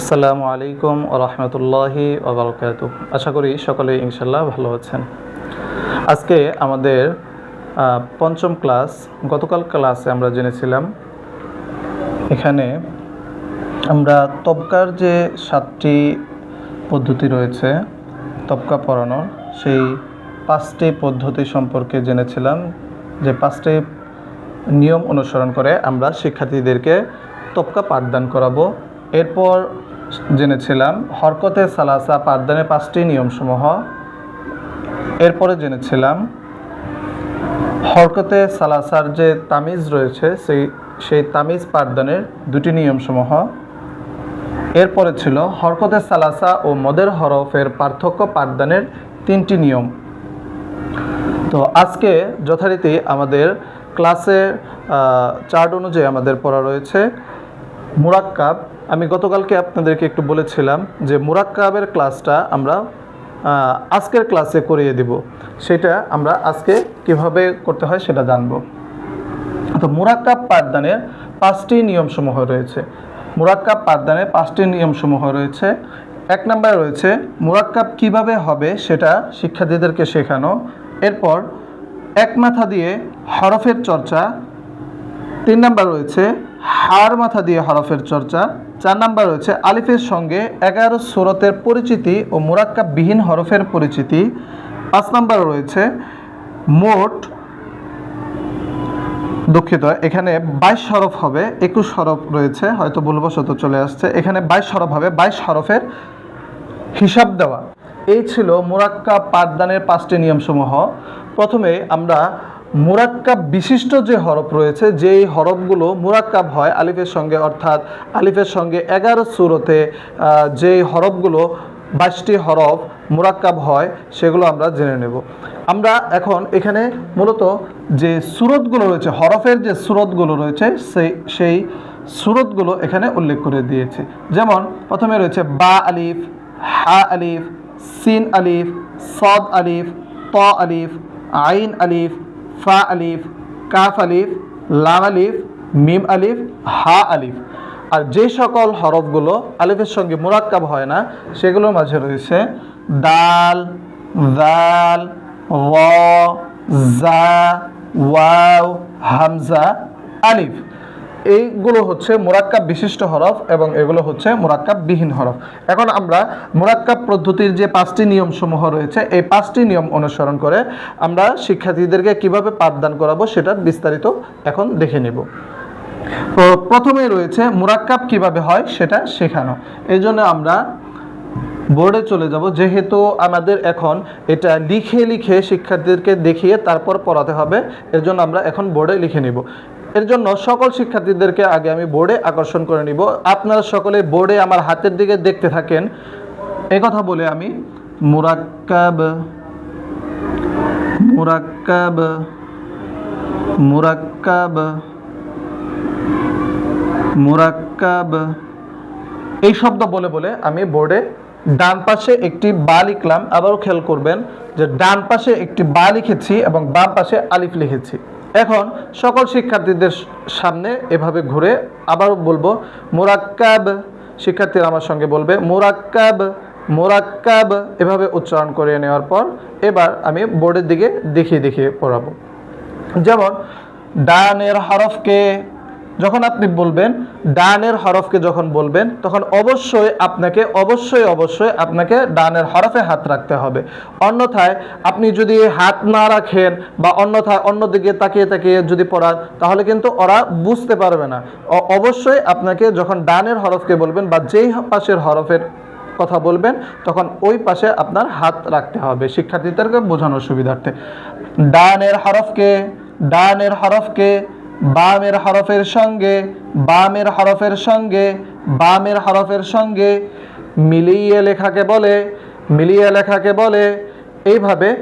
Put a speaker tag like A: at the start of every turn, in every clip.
A: আসসালামু আলাইকুম রহমতুল্লাহি ওবরকাত আশা করি সকলে ইনশাল্লাহ ভালো আছেন। আজকে আমাদের পঞ্চম ক্লাস, গতকাল ক্লাসে আমরা জেনেছিলাম, এখানে আমরা তবকার যে সাতটি পদ্ধতি রয়েছে, তবকা পড়ানোর, সেই পাঁচটি পদ্ধতি সম্পর্কে জেনেছিলাম, যে পাঁচটি নিয়ম অনুসরণ করে আমরা শিক্ষার্থীদেরকে তবকা পাঠদান করাবো। এরপর জেনেছিলাম। হরকতে সালাসা পাঠদানের পাঁচটি নিয়মসমূহ। এরপরে জেনেছিলাম, হরকতে সালাসার যে তামিজ রয়েছে, সেই সেই তামিজ পাঠদানের দুটি নিয়মসমূহ। এরপরে ছিল, হরকতে সালাসা ও মদের হরফের পার্থক্য পাঠদানের তিনটি নিয়ম। তো আজকে যথারীতি আমাদের ক্লাসে চার্ট অনুযায়ী আমাদের পড়া রয়েছে, মুরাক্কাব আমি গতকালকে আপনাদেরকে একটু বলেছিলাম যে মুরাক্কাবের ক্লাসটা আমরা আজকের ক্লাসে করিয়ে দিব। সেটা আমরা আজকে কীভাবে করতে হয় সেটা জানব। তো মুরাক্কাব পাঠদানের পাঁচটি নিয়মসমূহ রয়েছে। মুরাক্কাব পাঠদানের পাঁচটি নিয়মসমূহ রয়েছে। এক নম্বরে রয়েছে, মুরাক্কাব কীভাবে হবে সেটা শিক্ষার্থীদেরকে শেখানো। এরপর এক মাথা দিয়ে হরফের চর্চা। তিন নাম্বার রয়েছে, হার মাথা দিয়ে হরফের চর্চা। চার নাম্বার রয়েছে আলিফের সঙ্গে এগারো সুরতের পরিচিতি ও মুরাক্কাববিহীন হরফের পরিচিতি। পাঁচ নাম্বার রয়েছে মোট দুঃখিত, এখানে বাইশ হরফ হবে, একুশ হরফ রয়েছে, হয়তো ভুলবশত চলে আসছে। এখানে বাইশ হরফ হবে, বাইশ হরফের হিসাব দেওয়া। এই ছিল মুরাক্কাব পাঠদানের পাঁচটি নিয়মসমূহ। প্রথমে আমরা মুরাক্কাব বিশিষ্ট যে হরফ রয়েছে, যেই হরফগুলো মুরাক্কাব হয় আলিফের সঙ্গে, অর্থাৎ আলিফের সঙ্গে এগারো সুরতে যেই হরফগুলো বাইশটি হরফ মুরাক্কাব হয়, সেগুলো আমরা জেনে নেব। আমরা এখন এখানে মূলত যে সুরতগুলো রয়েছে, হরফের যে সুরতগুলো রয়েছে, সেই সেই সুরতগুলো এখানে উল্লেখ করে দিয়েছে। যেমন, প্রথমে রয়েছে বা আলিফ, হা আলিফ, সিন আলিফ, সদ আলিফ, ত আলিফ, আইন আলিফ ফা আলিফ, কাফ আলিফ, লাম আলিফ, মিম আলিফ, হা আলিফ। আর যে সকল হরফগুলো আলিফের সঙ্গে মোরাক্কাব হয় না, সেগুলোর মাঝে রয়েছে দাল দাল ওয়া জা, ওয়াও, হামজা, আলিফ। এইগুলো হচ্ছে মোরাক্কাব বিশিষ্ট হরফ এবং এগুলো হচ্ছে মোরাক্কাব বিহীন হরফ। এখন আমরা মোরাক্কাব পদ্ধতির যে পাঁচটি নিয়মসমূহ রয়েছে, এই পাঁচটি নিয়ম অনুসরণ করে আমরা শিক্ষার্থীদেরকে কীভাবে পাঠদান করাবো সেটার বিস্তারিত এখন দেখে নেব। তো প্রথমে রয়েছে মুরাক্কাব কীভাবে হয় সেটা শেখানো। এই জন্য আমরা বোর্ডে চলে যাব, যেহেতু আমাদের এখন এটা লিখে লিখে শিক্ষার্থীদেরকে দেখিয়ে তারপর পড়াতে হবে, এর জন্য আমরা এখন বোর্ডে লিখে নিব। এর জন্য সকল শিক্ষার্থীদেরকে আগে আমি বোর্ডে আকর্ষণ করে নিব। আপনারা সকলে বোর্ডে আমার হাতের দিকে দেখতে থাকেন। কথা বলে আমি মুরাক্কাব মুরাক্কাব মুরাক্কাব মুরাক্কাব। এই শব্দ বলে বলে আমি বোর্ডে ডান পাশে একটি বা লিখলাম, আবারও খেয়াল করবেন যে ডান পাশে একটি বা লিখেছি এবং বাম পাশে আলিফ লিখেছি। এখন সকল শিক্ষার্থীদের সামনে এভাবে ঘুরে আবারও বলব, মোরাক্কাব শিক্ষার্থীরা আমার সঙ্গে বলবে, মোরাক্কাব মোরাক্কাব এভাবে উচ্চারণ করে নেওয়ার পর এবার আমি বোর্ডের দিকে দেখিয়ে দেখিয়ে পড়াবো। যেমন, ডানের হরফকে যখন আপনি বলবেন, ডানের হরফকে যখন বলবেন, তখন অবশ্যই আপনাকে, অবশ্যই অবশ্যই আপনাকে ডানের হরফে হাত রাখতে হবে। অন্যথায় আপনি যদি হাত না রাখেন বা অন্যথায় অন্যদিকে তাকিয়ে তাকিয়ে যদি পড়ান, তাহলে কিন্তু ওরা বুঝতে পারবে না। অবশ্যই আপনাকে যখন ডানের হরফকে বলবেন বা যেই পাশের হরফের কথা বলবেন, তখন ওই পাশে আপনার হাত রাখতে হবে। শিক্ষার্থীদেরকে বোঝানোর সুবিধার্থে। ডানের হরফকে ডানের হরফকে বামের হরফের সঙ্গে, বামের হরফের সঙ্গে, বামের হরফের সঙ্গে মিলিয়ে লেখাকে বলে, মিলিয়ে লেখাকে বলে। এইভাবে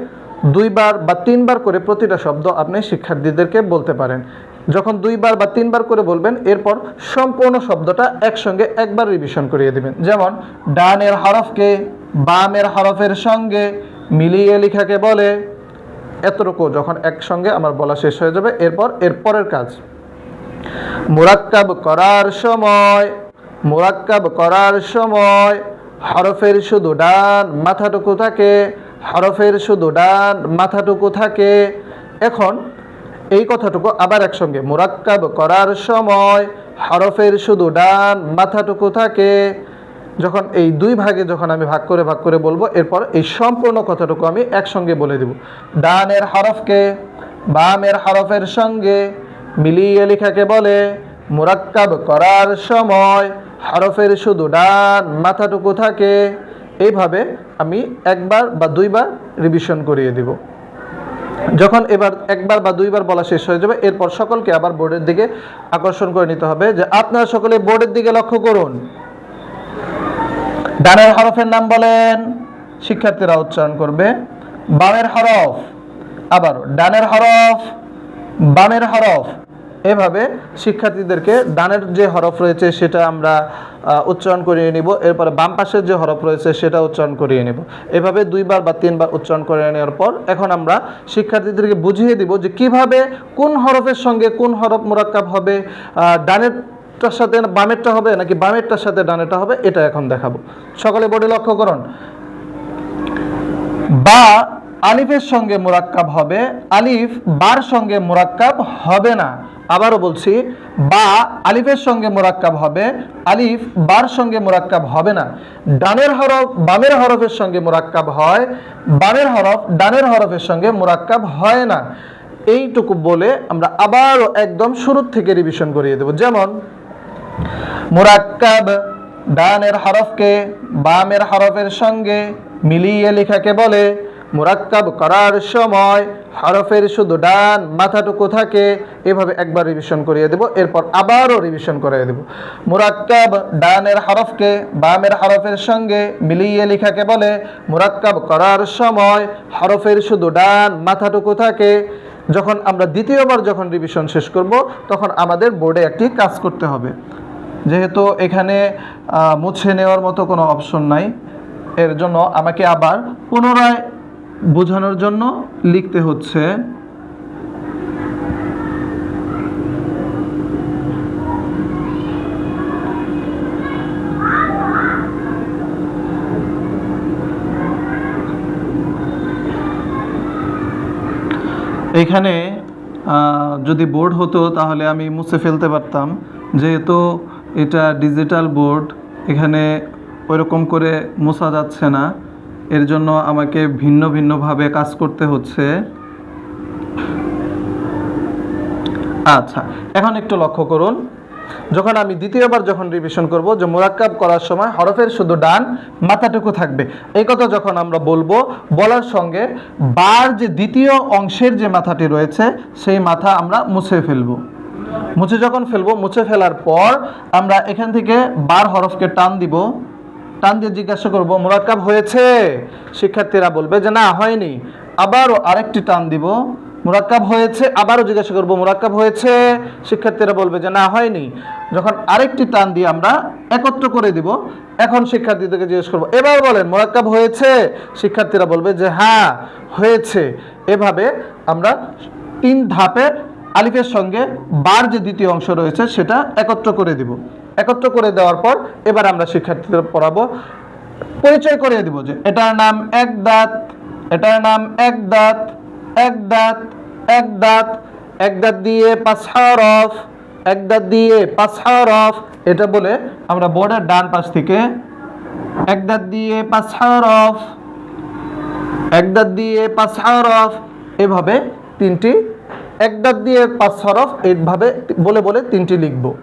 A: দুইবার বা তিনবার করে প্রতিটা শব্দ আপনি শিক্ষার্থীদেরকে বলতে পারেন। যখন দুইবার বা তিনবার করে বলবেন, এরপর সম্পূর্ণ শব্দটা একসঙ্গে একবার রিভিশন করিয়ে দেবেন। যেমন, ডানের হরফকে বামের হরফের সঙ্গে মিলিয়ে লেখাকে বলে এতটুকু যখন একসঙ্গে আমার বলা শেষ হয়ে যাবে, এরপর এর পরের কাজ। মুরাক্কাব করার সময়, মোরাক্কাব করার সময়, হরফের শুধু ডান মাথাটুকু থাকে, হরফের শুধু ডান মাথাটুকু থাকে। এখন এই কথাটুকু আবার একসঙ্গে, মোরাক্কাব করার সময়, হরফের শুধু ডান মাথাটুকু থাকে যখন এই দুই ভাগে যখন আমি ভাগ করে ভাগ করে বলব, এরপর এই সম্পূর্ণ কথাটুকু আমি একসঙ্গে বলে দেব। ডানের হরফকে বামের হরফের সঙ্গে মিলিয়ে লেখাকে বলে, মোরাক্কাব করার সময় হরফের শুধু ডান মাথাটুকু থাকে। এইভাবে আমি একবার বা দুইবার রিভিশন করিয়ে দিব। যখন এবার একবার বা দুইবার বলা শেষ হয়ে যাবে, এরপর সকলকে আবার বোর্ডের দিকে আকর্ষণ করে নিতে হবে যে আপনারা সকলে বোর্ডের দিকে লক্ষ্য করুন। ডানের হরফের নাম বলেন, শিক্ষার্থীরা উচ্চারণ করবে, বামের হরফ, আবার ডানের হরফ, বামের হরফ, এভাবে শিক্ষার্থীদেরকে ডানের যে হরফ রয়েছে সেটা আমরা উচ্চারণ করিয়ে নিব, এরপরে বাম পাশের যে হরফ রয়েছে সেটা উচ্চারণ করিয়ে নিব। এভাবে দুইবার বা তিনবার উচ্চারণ করে নেওয়ার পর এখন আমরা শিক্ষার্থীদেরকে বুঝিয়ে দিব যে কীভাবে কোন হরফের সঙ্গে কোন হরফ মোরাক্কাব হবে ডানেরটার সাথে বামেরটা হবে নাকি বামেরটার সাথে ডানেরটা হবে, এটা এখন দেখাবো। সকলে বোর্ডে লক্ষ্য করুন। বা আলিফের সঙ্গে মোরাক্কাব হবে, আলিফ বার সঙ্গে মোরাক্কাব হবে না। আবারও বলছি, বা আলিফের সঙ্গে মোরাক্কাব হবে, আলিফ বার সঙ্গে মোরাক্কাব হবে না। ডানের হরফ, বামের হরফের সঙ্গে মোরাক্কাব হয়, বামের হরফ, ডানের হরফের সঙ্গে মোরাক্কাব হয় না। এইটুকু বলে আমরা আবারও একদম শুরুর থেকে রিভিশন করিয়ে দেব। যেমন, মুরাক্কাব ডানের হরফকে বামের হরফের সঙ্গে মিলিয়ে লেখাকে বলে মুরাক্কাব করার সময় হরফের শুধু ডান মাথাটুকু থাকে, এভাবে একবার রিভিশন করিয়ে দেব, এরপর আবারও রিভিশন করিয়ে দেব। মুরাক্কাব ডানের হরফকে বামের হরফের সঙ্গে মিলিয়ে লেখাকে বলে মুরাক্কাব করার সময় হরফের শুধু ডান মাথাটুকু থাকে, যখন আমরা দ্বিতীয়বার যখন রিভিশন শেষ করব, তখন আমাদের বোর্ডে একটি কাজ করতে হবে। যেহেতু এখানে মুছে নেওয়ার মতো কোনো অপশন নাই। এর জন্য আমাকে আবার পুনরায় বোঝানোর জন্য লিখতে হচ্ছে, এখানে যদি বোর্ড হতো তাহলে আমি মুছে ফেলতে পারতাম। যেহেতু এটা ডিজিটাল বোর্ড এখানে ওইরকম করে মোছা যাচ্ছে না। এর জন্য আমাকে ভিন্ন ভিন্নভাবে কাজ করতে হচ্ছে। আচ্ছা এখন একটু লক্ষ্য করুন। যখন আমি দ্বিতীয়বার যখন রিভিশন করব, যে মোরাক্কাব করার সময় হরফের শুধু ডান মাথাটুকু থাকবে। এই কথা যখন আমরা বলব, বলার সঙ্গে বার যে দ্বিতীয় অংশের যে মাথাটি রয়েছে, সেই মাথা আমরা মুছে ফেলব। মুছে যখন ফেলব, মুছে ফেলার পর আমরা এখান থেকে বার হরফকে টান দিব। টান দিয়ে জিজ্ঞাসা করব, মোরাক্কাব হয়েছে? শিক্ষার্থীরা বলবে যে, না, হয়নি। আবারও আরেকটি টান দিব, মোরাক্কাব হয়েছে? আবারও জিজ্ঞাসা করব, মোরাক্কাব হয়েছে? শিক্ষার্থীরা বলবে যে, না, হয়নি। যখন আরেকটি টান দিয়ে আমরা একত্র করে দিব, এখন শিক্ষার্থীদেরকে জিজ্ঞেস করব, এবার বলেন, মোরাক্কাব হয়েছে? শিক্ষার্থীরা বলবে যে হ্যাঁ হয়েছে। এভাবে আমরা তিন ধাপে আলিফের সঙ্গে বার যে দ্বিতীয় অংশ রয়েছে সেটা একত্র করে দিব। একত্র করে দেওয়ার পর এবার আমরা শিক্ষার্থীদের পড়াবো। পরিচয় করিয়ে দিব যে এটার নাম এক দাঁত, এটার নাম এক দাঁত এক দাঁত এক দাঁত এক দাঁত দিয়ে পাঁচ হরফ, এক দাঁত দিয়ে পাঁচ হরফ। এটা বলে আমরা বোর্ডের ডান পাশ থেকে এক দাঁত দিয়ে পাঁচ হরফ, এক দাঁত দিয়ে পাঁচ হরফ, এভাবে তিনটি এক দাঁত দিয়ে পাঁচ হরফ এইভাবে বলে বলে তিনটি লিখব।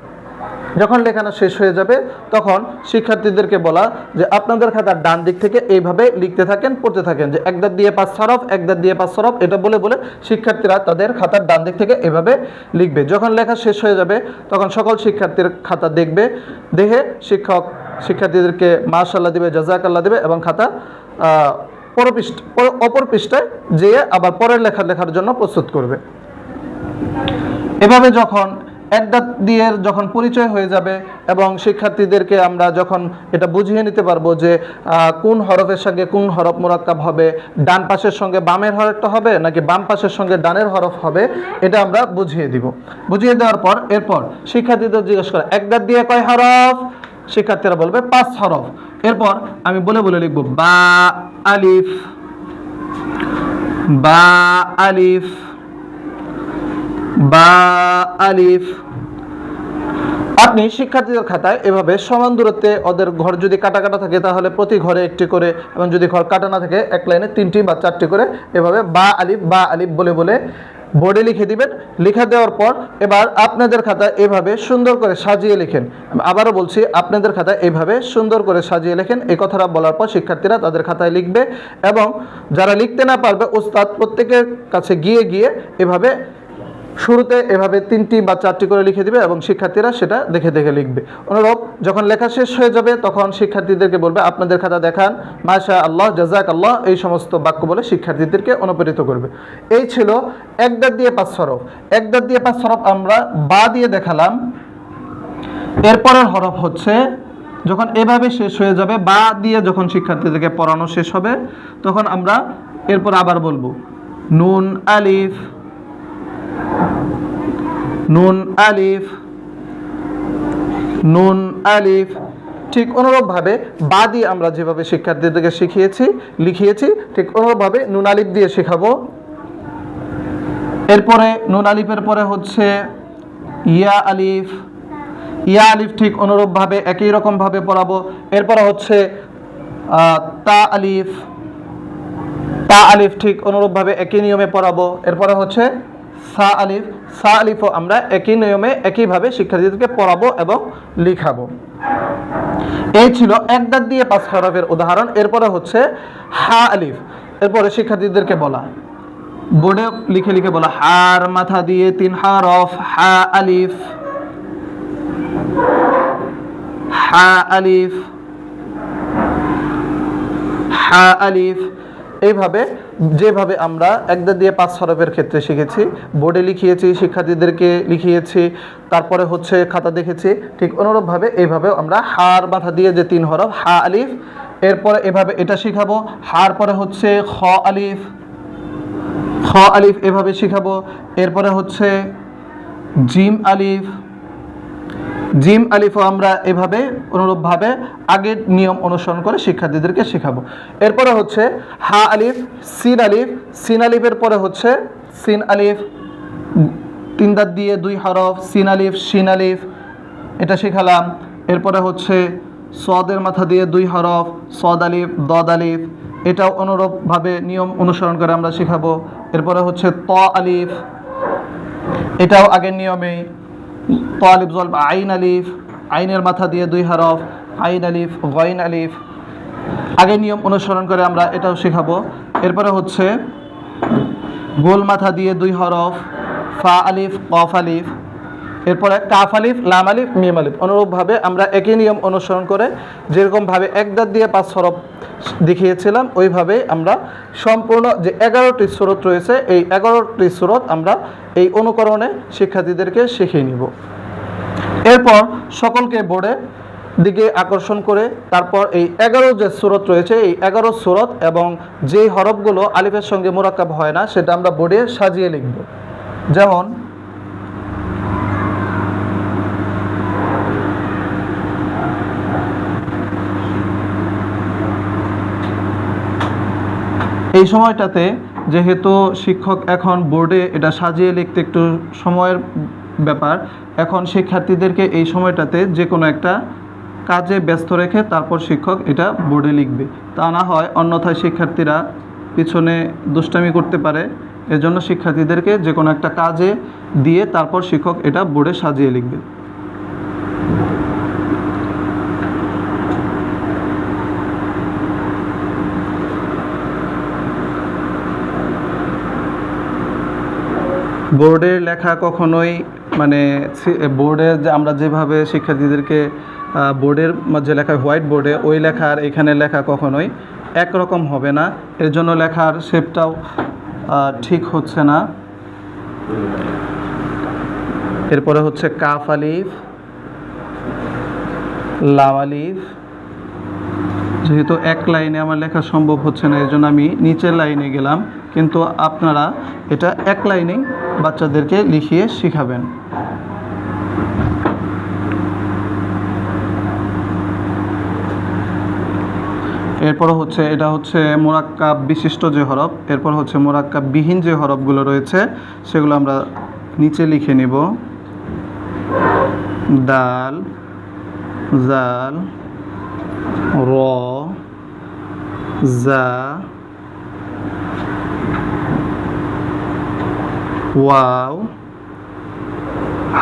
A: যখন লেখানো শেষ হয়ে যাবে, তখন শিক্ষার্থীদেরকে বলা যে আপনাদের খাতার ডান দিক থেকে এইভাবে লিখতে থাকেন, পড়তে থাকেন যে এক দাঁত দিয়ে পাঁচ হরফ, এক দাঁত দিয়ে পাঁচ হরফ, এটা বলে বলে শিক্ষার্থীরা তাদের খাতার ডান দিক থেকে এভাবে লিখবে। যখন লেখা শেষ হয়ে যাবে, তখন সকল শিক্ষার্থীর খাতা দেখবে, দেখে শিক্ষক শিক্ষার্থীদেরকে মাশাল্লাহ দিবে জাজাকাল্লাহ দিবে এবং খাতা পরপৃষ্ঠ পর- অপর পৃষ্ঠায় যেয়ে আবার পরের লেখা লেখার জন্য প্রস্তুত করবে। এভাবে যখন দাঁত দিয়ে যখন পরিচয় হয়ে যাবে এবং শিক্ষার্থীদেরকে আমরা যখন এটা বুঝিয়ে নিতে পারব যে কোন হরফের সঙ্গে কোন হরফ মোরাক্কাব হবে, ডান পাশের সঙ্গে বামের হরফটা হবে নাকি বাম পাশের সঙ্গে ডানের হরফ হবে, এটা আমরা বুঝিয়ে দিব। বুঝিয়ে দেওয়ার পর, এরপর শিক্ষার্থীদের জিজ্ঞেস করে একদাত দিয়ে কয় হরফ? শিক্ষার্থীরা বলবে, পাঁচ হরফ। এরপর আমি বলে বলে লিখব, বা, আলিফ বা, আলিফ বা আলিফ। আপনি শিক্ষার্থীদের খাতায় এভাবে সমান দূরত্বে ওদের ঘর যদি কাটা কাটা থাকে, তাহলে প্রতি ঘরে একটি করে এবং যদি ঘর কাটা না থাকে, এক লাইনে তিনটি বা চারটি করে এভাবে বা আলিফ বা আলিফ বলে বলে বোর্ডে লিখে দিবেন। লিখে দেওয়ার পর এবার আপনাদের খাতা এভাবে সুন্দর করে সাজিয়ে লিখেন। আবারও বলছি, আপনাদের খাতা এভাবে সুন্দর করে সাজিয়ে লেখেন। এই কথাটা বলার পর শিক্ষার্থীরা তাদের খাতায় লিখবে এবং যারা লিখতে না পারবে, ওস্তাদ প্রত্যেকের কাছে গিয়ে গিয়ে এভাবে শুরুতে এভাবে তিনটি বা চারটি করে লিখে দিবে এবং শিক্ষার্থীরা সেটা দেখে দেখে লিখবে। অনুরূপ, যখন লেখা শেষ হয়ে যাবে, তখন শিক্ষার্থীদেরকে বলবে, আপনাদের খাতা দেখান। মাশা আল্লাহ জাজাক আল্লাহ এই সমস্ত বাক্য বলে শিক্ষার্থীদেরকে অনুপ্রেরিত করবে। এই ছিল এক দাঁত দিয়ে পাঁচ সরফ। এক দাঁত দিয়ে পাঁচ সরফ আমরা বা দিয়ে দেখালাম। এরপরের হরফ হচ্ছে, যখন এভাবে শেষ হয়ে যাবে, বা দিয়ে যখন শিক্ষার্থীদেরকে পড়ানো শেষ হবে, তখন আমরা এরপর আবার বলব, নুন, আলিফ নুন, আলিফ। নুন, আলিফ। ঠিক অনুরূপভাবে বা দিয়ে আমরা যেভাবে শিক্ষার্থীদেরকে শিখিয়েছি, লিখিয়েছি, ঠিক অনুরূপভাবে নুন, আলিফ দিয়ে শেখাবো। এরপরে নুন, আলিফের পরে হচ্ছে ইয়া, আলিফ। ইয়া, আলিফ ঠিক অনুরূপভাবে একই রকমভাবে পড়াবো। এরপরে হচ্ছে তা, আলিফ। তা, আলিফ ঠিক অনুরূপভাবে একই নিয়মে পড়াবো। এরপরে হচ্ছে সা আলিফ সা আলিফও আমরা একই নিয়মে, একইভাবে শিক্ষার্থীদেরকে পড়াবো এবং লিখাবো। এই ছিল এক দাঁত দিয়ে পাঁচ হরফের উদাহরণ। এরপরে হচ্ছে হা আলিফ এরপরে শিক্ষার্থীদেরকে বলা। বোর্ডে লিখে লিখে বলা, হার মাথা দিয়ে তিন হরফ হা আলিফ হা আলিফ হা আলিফ এইভাবে যেভাবে আমরা একদা দিয়ে পাঁচ হরফের ক্ষেত্রে শিখেছি, বোর্ডে লিখিয়েছি, শিক্ষার্থীদেরকে লিখিয়েছি, তারপরে হচ্ছে খাতা দেখেছি, ঠিক অনুরূপভাবে এইভাবে আমরা হার মাথা দিয়ে যে তিন হরফ, হা আলিফ, এরপরে এভাবে এটা শিখাবো, হার পরে হচ্ছে খ আলিফ খ আলিফ এভাবে শিখাবো, এরপরে হচ্ছে জিম আলিফ জিম আলিফও আমরা এভাবে অনুরূপভাবে আগের নিয়ম অনুসরণ করে শিক্ষার্থীদেরকে শেখাবো। এরপরে হচ্ছে হা আলিফ, সিন আলিফ, সিন আলিফের পরে হচ্ছে সিন আলিফ, তিন দাঁত দিয়ে দুই হরফ, সিন আলিফ সিন আলিফ, এটা শেখালাম। এরপরে হচ্ছে সদের মাথা দিয়ে দুই হরফ, সদ আলিফ, দদ আলিফ, এটাও অনুরূপভাবে নিয়ম অনুসরণ করে আমরা শেখাবো। এরপরে হচ্ছে ত আলিফ, এটাও আগের নিয়মেই। ত আলিফ জল আইন আলিফ, আইনের মাথা দিয়ে দুই হরফ, আইন আলিফ, গইন আলিফ। আগে নিয়ম অনুসরণ করে আমরা এটাও শেখাবো। এরপরে হচ্ছে গোল মাথা দিয়ে দুই হরফ, ফা আলিফ, কফ আলিফ। এরপরে কাফ আলিফ, লাম আলিফ, মিম আলিফ। অনুরূপভাবে আমরা একই নিয়ম অনুসরণ করে যেরকমভাবে এক দাঁত দিয়ে পাঁচ সরব দেখিয়েছিলাম ওইভাবেই আমরা সম্পূর্ণ যে এগারোটি স্রোত রয়েছে, এই এগারোটি স্রোত আমরা এই অনুকরণে শিক্ষার্থীদেরকে শিখিয়ে নিব। এরপর সকলকে বোর্ডে দিকে আকর্ষণ করে তারপর এই এগারো যে সুরত রয়েছে, এই এগারো সুরত এবং যেই হরফগুলো আলিফের সঙ্গে মোরাক্কাব হয় না, সেটা আমরা বোর্ডে সাজিয়ে লিখব। যেমন এই সময়টাতে যেহেতু শিক্ষক এখন বোর্ডে এটা সাজিয়ে লিখতে একটু সময়ের ব্যাপার, এখন শিক্ষার্থীদেরকে এই সময়টাতে যে কোনো একটা কাজে ব্যস্ত রেখে তারপর শিক্ষক এটা বোর্ডে লিখবে। তা না হয় অন্যথায় শিক্ষার্থীরা পিছনে দুষ্টামি করতে পারে, এজন্য শিক্ষার্থীদেরকে যে কোনো একটা কাজে দিয়ে তারপর শিক্ষক এটা বোর্ডে সাজিয়ে লিখবে। বোর্ডের লেখা কখনোই মানে বোর্ডে যে আমরা যেভাবে শিক্ষার্থীদেরকে বোর্ডের যে লেখা হোয়াইট বোর্ডে, ওই লেখার এখানে লেখা কখনোই একরকম হবে না। এর জন্য লেখার শেপটাও ঠিক হচ্ছে না। এরপরে হচ্ছে কাফ আলিফ লাম আলিফ যেহেতু এক লাইনে আমার লেখা সম্ভব হচ্ছে না এর জন্য আমি নিচের লাইনে গেলাম। কিন্তু আপনারা এটা এক লাইনেই বাচ্চাদেরকে লিখিয়ে শিখাবেন। এরপর হচ্ছে, এটা হচ্ছে মোরাক্কাব বিশিষ্ট যে হরফ, এরপর হচ্ছে মোরাক্কাব বিহীন যে হরফগুলো রয়েছে, সেগুলো আমরা নিচে লিখে নিব। দাল, জাল র, জা, ওয়াও,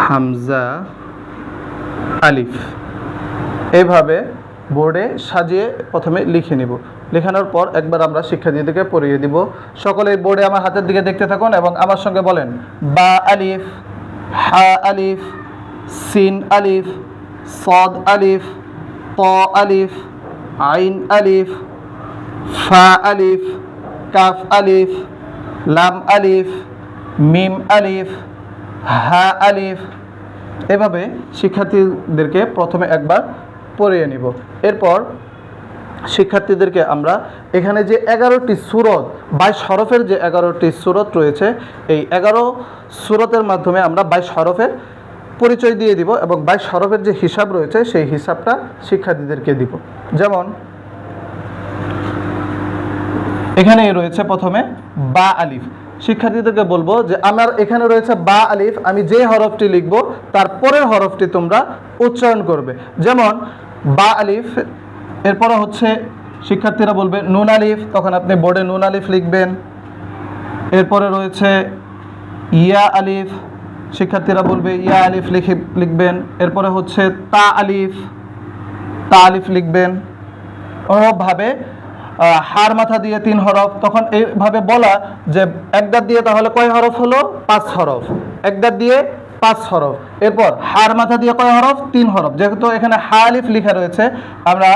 A: হামজা, আলিফ। এইভাবে বোর্ডে সাজিয়ে প্রথমে লিখে নিব। লেখানোর পর একবার আমরা শিক্ষার্থীদেরকে পড়িয়ে দিব। সকলে বোর্ডে আমার হাতের দিকে দেখতে থাকুন এবং আমার সঙ্গে বলেন, বা আলিফ, হা আলিফ, সিন আলিফ, সদ আলিফ ত আলিফ, আইন আলিফ, ফা আলিফ, কাফ আলিফ, লাম আলিফ, মিম আলিফ, হা আলিফ। এভাবে শিক্ষার্থীদেরকে প্রথমে একবার পড়িয়ে নিব। এরপর শিক্ষার্থীদেরকে আমরা এখানে যে এগারোটি সুরত, বাইশ হরফের যে এগারোটি সুরত রয়েছে, এই এগারো সুরতের মাধ্যমে আমরা বাইশ হরফের পরিচয় দিয়ে দিব এবং বাইশ হরফের যে হিসাব রয়েছে, সেই হিসাবটা শিক্ষার্থীদেরকে দিব। যেমন এখানে রয়েছে প্রথমে বা আলিফ। শিক্ষার্থীদেরকে বলব যে, আমার এখানে রয়েছে বা আলিফ, আমি যে হরফটি লিখব, তার পরের হরফটি তোমরা উচ্চারণ করবে। যেমন, বা আলিফ, এরপরে হচ্ছে শিক্ষার্থীরা বলবে নুন আলিফ, তখন আপনি বোর্ডে নুন আলিফ লিখবেন। এরপরে রয়েছে ইয়া আলিফ শিক্ষার্থীরা বলবে, ইয়া আলিফ লিখে লিখবেন। এরপরে হচ্ছে তা আলিফ তা আলিফ লিখবেন। ওভাবে হার মাথা দিয়ে তিন হরফ। তখন এইভাবে বলা যে এক দাঁত দিয়ে তাহলে কয় হরফ হলো? পাঁচ হরফ। এক দাঁত দিয়ে পাঁচ হরফ। এরপর হার মাথা দিয়ে কয় হরফ? তিন হরফ। যেহেতু এখানে হা আলিফ লেখা রয়েছে, আমরা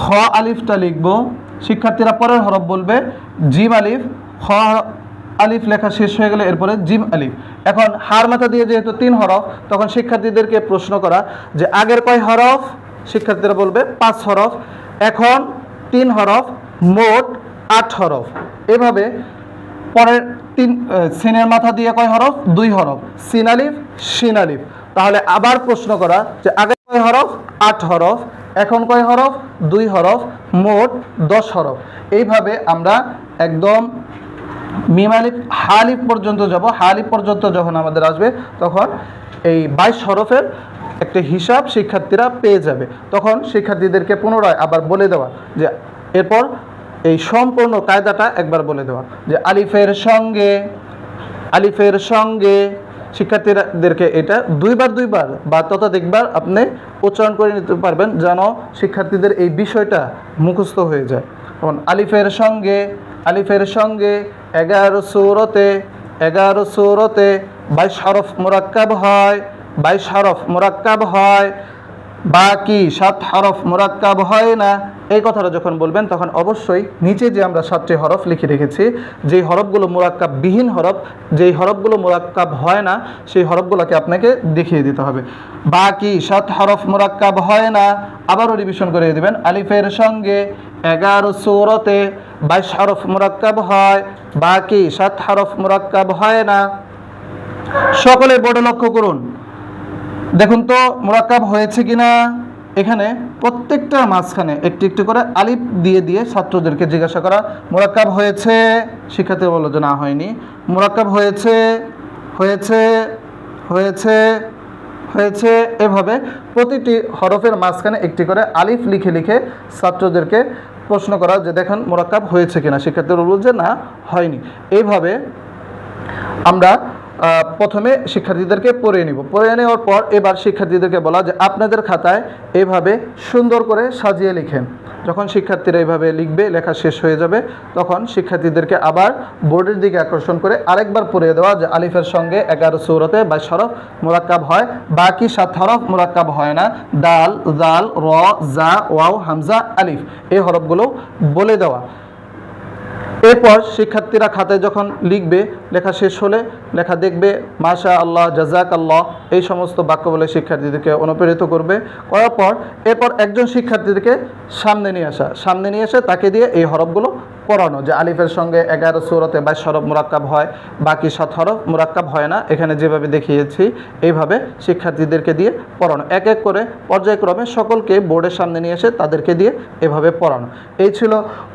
A: খ আলিফটা লিখব। শিক্ষার্থীরা পরের হরফ বলবে, জিম আলিফ, খ আলিফ লেখা শেষ হয়ে গেলে এরপরে জিম আলিফ। এখন হার মাথা দিয়ে যেহেতু তিন হরফ, তখন শিক্ষার্থীদেরকে প্রশ্ন করা যে আগের কয় হরফ? শিক্ষার্থীরা বলবে পাঁচ হরফ। এখন তিন হরফ, মোট আট হরফ। এভাবে পরের তিন সিনের মাথা দিয়ে কয় হরফ? দুই হরফ। সিন আলিফ, শিন আলিফ। তাহলে আবার প্রশ্ন করা যে আগে কয় হরফ? আট হরফ। এখন কয় হরফ? দুই হরফ। মোট দশ হরফ। এইভাবে আমরা একদম মিমালিফ হালিফ পর্যন্ত যাব। হালিফ পর্যন্ত যখন আমাদের আসবে, তখন এই বাইশ হরফের একটা হিসাব শিক্ষার্থীরা পেয়ে যাবে। তখন শিক্ষার্থীদেরকে পুনরায় আবার বলে দেওয়া যে, এরপর এই সম্পূর্ণ কায়দাটা একবার বলে দেওয়া যে, আলিফের সঙ্গে আলিফের সঙ্গে শিক্ষার্থীদেরকে এটা দুইবার দুইবার বা ততোধিকবার আপনি উচ্চারণ করে নিতে পারবেন যেন শিক্ষার্থীদের এই বিষয়টা মুখস্থ হয়ে যায়। যেমন, আলিফের সঙ্গে আলিফের সঙ্গে এগারো সৌরতে এগারো সৌরতে বাইশ হরফ মোরাক্কাব হয়, বাইশ হরফ মোরাক্কাব হয়। বাকি সাত হরফ মোরাক্কাব হয় না। এই কথাটা যখন বলবেন, তখন অবশ্যই নিচে যে আমরা সাতটি হরফ লিখে রেখেছি, যেই হরফগুলো মোরাক্কাব বিহীন হরফ, যেই হরফগুলো মোরাক্কাব হয় না, সেই হরফগুলোকে আপনাকে দেখিয়ে দিতে হবে। বাকি সাত হরফ মোরাক্কাব হয় না। আবারও রিভিশন করে দেবেন। আলিফের সঙ্গে এগারো সৌরতে বাইশ হরফ মোরাক্কাব হয়, বাকি সাত হরফ মোরাক্কাব হয় না। সকলে বোর্ডে লক্ষ্য করুন। দেখুন তো, মোরাক্কাব হয়েছে কিনা? এখানে প্রত্যেকটার মাঝখানে একটি একটি করে আলিফ দিয়ে দিয়ে ছাত্রদেরকে জিজ্ঞাসা করা, মোরাক্কাব হয়েছে? শিক্ষার্থী বলল যে না, হয়নি। মোরাক্কাব হয়েছে? হয়েছে? হয়েছে? হয়েছে? এভাবে প্রতিটি হরফের মাঝখানে একটি করে আলিফ লিখে লিখে ছাত্রদেরকে প্রশ্ন করা যে দেখেন মোরাক্কাব হয়েছে কিনা। শিক্ষার্থীরা বলব যে না হয়নি। এইভাবে আমরা প্রথমে শিক্ষার্থীদেরকে পড়ে নিব। পড়ে নেওয়ার পর এবার শিক্ষার্থীদেরকে বলা যে আপনাদের খাতায় এভাবে সুন্দর করে সাজিয়ে লিখেন। যখন শিক্ষার্থীরা এইভাবে লিখবে, লেখা শেষ হয়ে যাবে, তখন শিক্ষার্থীদেরকে আবার বোর্ডের দিকে আকর্ষণ করে আরেকবার পড়িয়ে দেওয়া যে আলিফের সঙ্গে এগারো সৌরতে বাইশ হরফ মোরাক্কাব হয়, বাকি সাত হরফ মোরাক্কাব হয় না। দাল, জাল, র, জা, ওয়াও, হামজা, আলিফ। এই হরফগুলো বলে দেওয়া। এরপর শিক্ষার্থীরা খাতায় যখন লিখবে, লেখা শেষ হলে লেখা দেখবে মাশা আল্লাহ জাজাক আল্লাহ এই সমস্ত বাক্য বলে শিক্ষার্থীদেরকে অনুপ্রেরিত করবে। করার পর এরপর একজন শিক্ষার্থীদেরকে সামনে নিয়ে আসা। সামনে নিয়ে এসে তাকে দিয়ে এই হরফগুলো পড়ানো। যে আলিফের সঙ্গে এগারো সুরতে বাইশ হরফ মুরাক্কাব হয়, বাকি সাত হরফ মুরাক্কাব হয় না। এখানে যেভাবে দেখিয়েছি, এইভাবে শিক্ষার্থীদেরকে দিয়ে পড়ানো। এক এক করে পর্যায়ক্রমে সকলকে বোর্ডের সামনে নিয়ে এসে তাদেরকে দিয়ে এভাবে পড়ানো। এই ছিল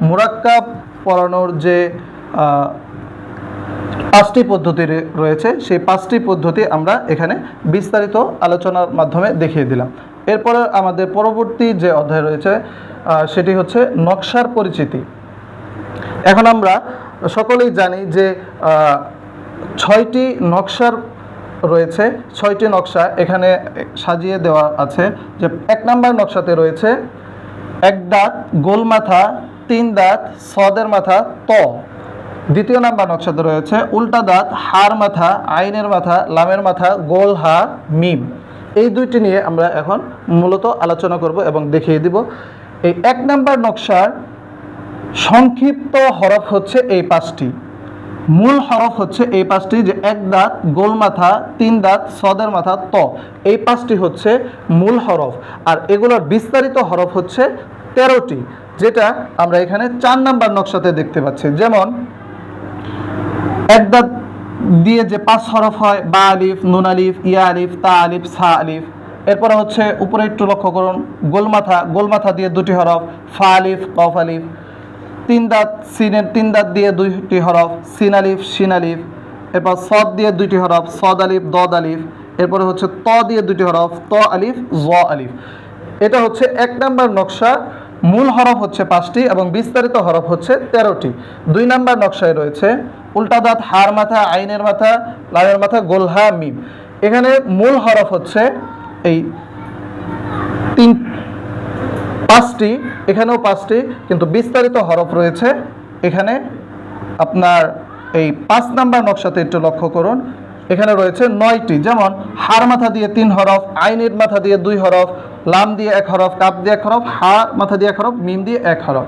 A: মুরাক্কাব পড়ানোর যে পাঁচটি পদ্ধতি রয়েছে, সেই পাঁচটি পদ্ধতি আমরা এখানে বিস্তারিত আলোচনার মাধ্যমে দেখিয়ে দিলাম। এরপরে আমাদের পরবর্তী যে অধ্যায় রয়েছে সেটি হচ্ছে নকশার পরিচিতি। এখন আমরা সকলেই জানি যে ছয়টি নকশার রয়েছে, ছয়টি নকশা এখানে সাজিয়ে দেওয়া আছে যে, এক নাম্বার নকশাতে রয়েছে এক দাঁত গোল মাথা তিন দাঁত, সদের মাথা, ত। দ্বিতীয় নাম্বার নকশাতে রয়েছে উল্টা দাঁত হার মাথা, আইনের মাথা, লামের মাথা, গোল হা মিম। এই দুইটি নিয়ে আমরা এখন মূলত আলোচনা করব এবং দেখিয়ে দিব। এই এক নাম্বার নকশার সংক্ষিপ্ত হরফ হচ্ছে এই পাঁচটি। মূল হরফ হচ্ছে এই পাঁচটি যে এক দাঁত, গোল মাথা, তিন দাঁত, সদের মাথা, ত। এই পাঁচটি হচ্ছে মূল হরফ। আর এগুলোর বিস্তারিত হরফ হচ্ছে তেরোটি। যেটা আমরা এখানে চার নাম্বার নকশাতে দেখতে পাচ্ছি। যেমন, এক দাঁত দিয়ে যে পাঁচ হরফ হয়, বা আলিফ, নুন আলিফ, ইয়া আলিফ, তা আলিফ সা আলিফ। এরপরে হচ্ছে উপরে একটু লক্ষ্য করুন, গোলমাথা গোলমাথা দিয়ে দুটি হরফ, ফা আলিফ, কফ আলিফ। তিন দাঁত সিনের তিন দাঁত দিয়ে দুইটি হরফ, সিন আলিফ, শিন আলিফ। এরপর সদ দিয়ে দুইটি হরফ, সদ আলিফ, দদ আলিফ। এরপরে হচ্ছে ত দিয়ে দুটি হরফ, ত আলিফ, জ আলিফ। এটা হচ্ছে এক নাম্বার নকশা। মূল হরফ হচ্ছে পাঁচটি এবং বিস্তারিত হরফ হচ্ছে তেরোটি। দুই নাম্বার নকশায় রয়েছে, উল্টা দাঁত হার মাথা, আইনের মাথা লামের মাথা গোলহা মিম। এখানে মূল হরফ হচ্ছে এই তিন, পাঁচটি, এখানেও পাঁচটি, কিন্তু বিস্তারিত হরফ রয়েছে। এখানে আপনার এই পাঁচ নাম্বার নকশাতে একটু লক্ষ্য করুন। এখানে রয়েছে নয়টি, যেমন হার মাথা দিয়ে তিন হরফ, আইনের মাথা দিয়ে দুই হরফ লাম দিয়ে এক হরফ, কাপ দিয়ে এক হরফ, হা মাথা দিয়ে এক হরফ, মিম দিয়ে এক হরফ।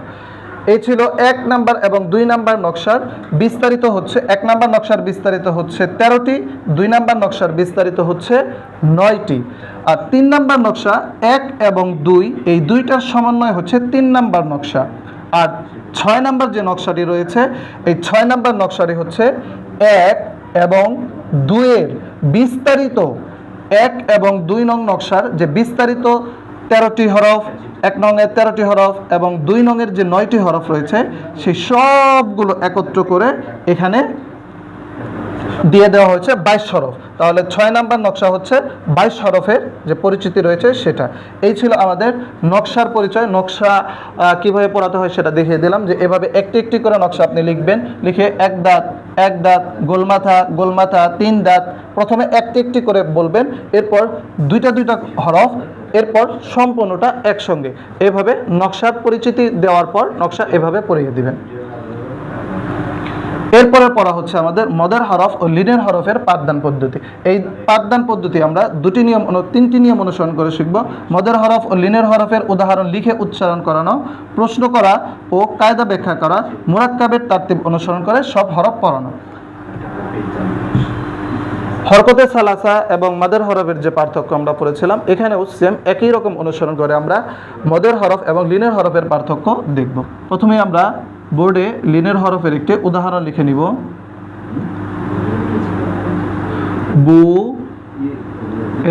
A: এই ছিল এক নাম্বার এবং দুই নাম্বার নকশার বিস্তারিত হচ্ছে, এক নাম্বার নকশার বিস্তারিত হচ্ছে তেরোটি, দুই নাম্বার নকশার বিস্তারিত হচ্ছে নয়টি। আর তিন নাম্বার নকশা এক এবং দুই, এই দুইটার সমন্বয় হচ্ছে তিন নাম্বার নকশা। আর ছয় নাম্বার যে নকশাটি রয়েছে, এই ছয় নাম্বার নকশাটি হচ্ছে এক এবং দুইয়ের বিস্তারিত এক এবং দুই নং নকশার যে বিস্তারিত তেরোটি হরফ, এক নংয়ের তেরোটি হরফ এবং দুই নংয়ের যে নয়টি হরফ রয়েছে, সেই সবগুলো একত্র করে এখানে দিয়ে দেওয়া হয়েছে বাইশ হরফ তাহলে ছয় নাম্বার নকশা হচ্ছে বাইশ হরফের যে পরিচিতি রয়েছে সেটা। এই ছিল আমাদের নকশার পরিচয়। নকশা কীভাবে পড়াতে হয় সেটা দেখিয়ে দিলাম যে এভাবে একটি একটি করে নকশা আপনি লিখবেন। লিখে এক দাঁত এক দাঁত, গোলমাথা গোলমাথা, তিন দাঁত, প্রথমে একটি একটি করে বলবেন। এরপর দুইটা দুইটা হরফ, এরপর সম্পূর্ণটা একসঙ্গে। এভাবে নকশার পরিচিতি দেওয়ার পর নকশা এভাবে পড়িয়ে দিবেন। এরপরে পড়া হচ্ছে আমাদের মদের হরফ ও লিনের হরফের পাঠদান পদ্ধতি। এই পাঠদান পদ্ধতি আমরা দুটি নিয়ম তিনটি নিয়ম অনুসরণ করে শিখব। মদের হরফ ও লিনের হরফের উদাহরণ লিখে উচ্চারণ করানো, প্রশ্ন করা ও কায়দা ব্যাখ্যা করা, মুরাক্কাবের তারতিব অনুসরণ করে সব হরফ পড়ানো। হরকতে সালাসা এবং মাদের হরফের যে পার্থক্য আমরা পড়েছিলাম, এখানেও সেম একই রকম অনুসরণ করে আমরা মদের হরফ এবং লিনের হরফের পার্থক্য দেখব। প্রথমে আমরা বোর্ডে লিনের হরফের একটি উদাহরণ লিখে নিব। বু,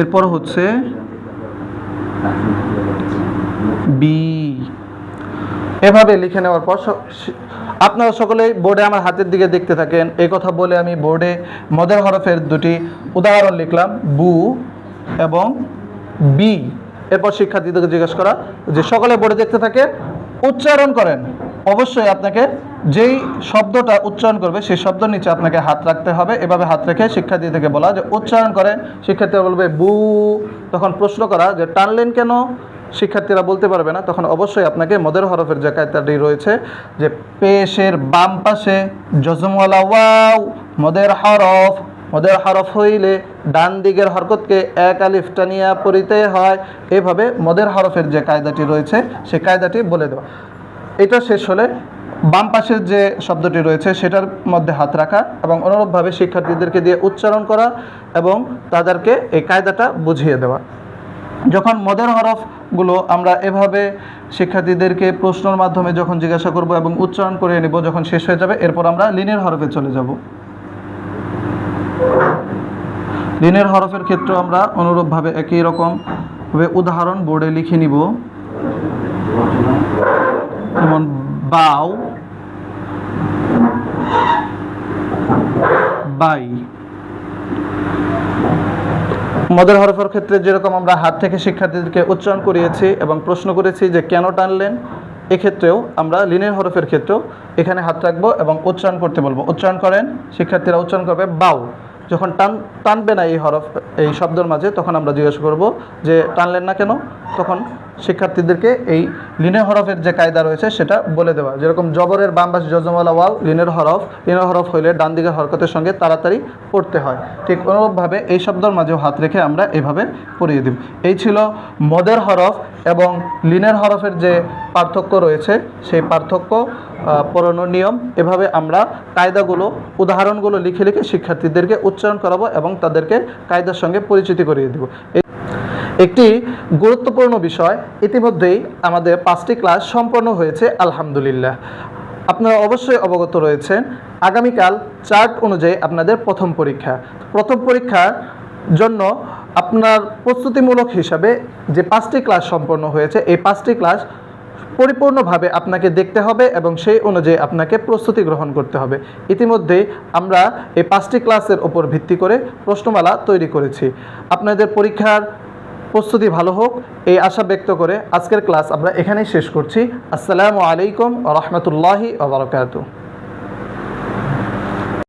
A: এরপর হচ্ছে বি। এভাবে লিখে নেওয়ার পর আপনারা সকলেই বোর্ডে আমার হাতের দিকে দেখতে থাকেন। এই কথা বলে আমি বোর্ডে মদের হরফের দুটি উদাহরণ লিখলাম, বু এবং বি। এরপর শিক্ষার্থীদেরকে জিজ্ঞেস করা যে সকলে বোর্ডে দেখতে থাকে উচ্চারণ করেন। অবশ্যই আপনাকে যেই শব্দটা উচ্চারণ করবে, সেই শব্দ নিচে আপনাকে হাত রাখতে হবে। এভাবে হাত রেখে শিক্ষার্থীদেরকে বলা, যে উচ্চারণ করেন শিক্ষার্থীরা বলবে বু। তখন প্রশ্ন করা, যে টানলেন কেন? শিক্ষার্থীরা বলতে পারবে না। তখন অবশ্যই আপনাকে মদের হরফের যে কায়দাটি রয়েছে, যে পেশের বাম পাশে জজমওয়ালা ওয়াও, মদের হরফ মদের হরফ হইলে ডান দিকের হরকতকে এক আলিফ টানিয়া পড়িতে হয়। এভাবে মদের হরফের যে কায়দাটি রয়েছে সেই কায়দাটি বলে দেওয়া। এটা শেষ হলে বাম পাশের যে শব্দটি রয়েছে, সেটার মধ্যে হাত রাখা এবং অনুরূপভাবে শিক্ষার্থীদেরকে দিয়ে উচ্চারণ করা এবং তাদেরকে এই কায়দাটা বুঝিয়ে দেওয়া। যখন মদের হরফগুলো আমরা এভাবে শিক্ষার্থীদেরকে প্রশ্নের মাধ্যমে যখন জিজ্ঞাসা করব এবং উচ্চারণ করে নেব, যখন শেষ হয়ে যাবে, এরপর আমরা লিনের হরফে চলে যাব। লিনের হরফের ক্ষেত্রে আমরা অনুরূপভাবে একই রকমভাবে উদাহরণ বোর্ডে লিখে নিব। যেমন বাউ বাই। মদের হরফের ক্ষেত্রে যেরকম আমরা হাত থেকে শিক্ষার্থীদেরকে উচ্চারণ করিয়েছি এবং প্রশ্ন করেছি যে কেন টানলেন, এক্ষেত্রেও আমরা লিনের হরফের ক্ষেত্রেও এখানে হাত রাখব এবং উচ্চারণ করতে বলব। উচ্চারণ করেন, শিক্ষার্থীরা উচ্চারণ করবে বাউ যখন টান, টানবে না এই হরফ, এই শব্দের মাঝে, তখন আমরা জিজ্ঞাসা করব যে টানলেন না কেন? তখন শিক্ষার্থীদেরকে এই লিনের হরফের যে কায়দা রয়েছে সেটা বলে দেওয়া। যেরকম জবরের বাম পাশে যজমালা ওয়াও লিনের হরফ লিনের হরফ হইলে ডান দিকের হরকতের সঙ্গে তাড়াতাড়ি পড়তে হয়। ঠিক অনুরূপভাবে এই শব্দের মাঝেও হাত রেখে আমরা এভাবে পড়িয়ে দিব এই ছিল মদের হরফ এবং লিনের হরফের যে পার্থক্য রয়েছে, সেই পার্থক্য পড়ানোর নিয়ম। এভাবে আমরা কায়দাগুলো, উদাহরণগুলো লিখে লিখে শিক্ষার্থীদেরকে উচ্চারণ করাবো এবং তাদেরকে কায়দার সঙ্গে পরিচিতি করিয়ে দেবো। একটি গুরুত্বপূর্ণ বিষয়, ইতিমধ্যেই আমাদের পাঁচটি ক্লাস সম্পন্ন হয়েছে, আলহামদুলিল্লাহ। আপনারা অবশ্যই অবগত রয়েছেন, আগামীকাল চার্ট অনুযায়ী আপনাদের প্রথম পরীক্ষা। প্রথম পরীক্ষার জন্য আপনার প্রস্তুতিমূলক হিসাবে যে পাঁচটি ক্লাস সম্পন্ন হয়েছে, এই পাঁচটি ক্লাস পরিপূর্ণভাবে আপনাকে দেখতে হবে এবং সেই অনুযায়ী আপনাকে প্রস্তুতি গ্রহণ করতে হবে। ইতিমধ্যেই আমরা এই পাঁচটি ক্লাসের ওপর ভিত্তি করে প্রশ্নমালা তৈরি করেছি। আপনাদের পরীক্ষার প্রস্তুতি ভালো হোক, এই আশা ব্যক্ত করে আজকের ক্লাস আমরা এখানেই শেষ করছি। আসসালামু আলাইকুম রহমতুল্লাহি ওবরাকাতু